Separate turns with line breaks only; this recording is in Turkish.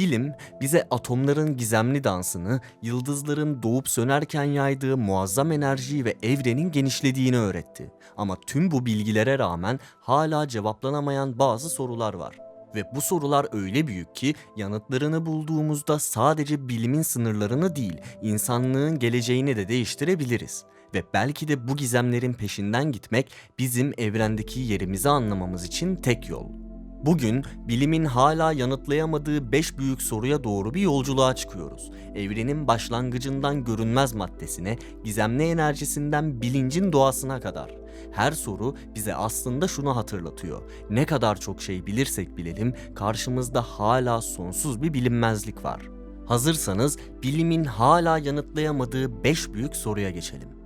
Bilim bize atomların gizemli dansını, yıldızların doğup sönerken yaydığı muazzam enerjiyi ve evrenin genişlediğini öğretti. Ama tüm bu bilgilere rağmen hala cevaplanamayan bazı sorular var. Ve bu sorular öyle büyük ki yanıtlarını bulduğumuzda sadece bilimin sınırlarını değil, insanlığın geleceğini de değiştirebiliriz. Ve belki de bu gizemlerin peşinden gitmek bizim evrendeki yerimizi anlamamız için tek yol. Bugün bilimin hala yanıtlayamadığı 5 büyük soruya doğru bir yolculuğa çıkıyoruz. Evrenin başlangıcından görünmez maddesine, gizemli enerjisinden bilincin doğasına kadar. Her soru bize aslında şunu hatırlatıyor. Ne kadar çok şey bilirsek bilelim karşımızda hala sonsuz bir bilinmezlik var. Hazırsanız bilimin hala yanıtlayamadığı 5 büyük soruya geçelim.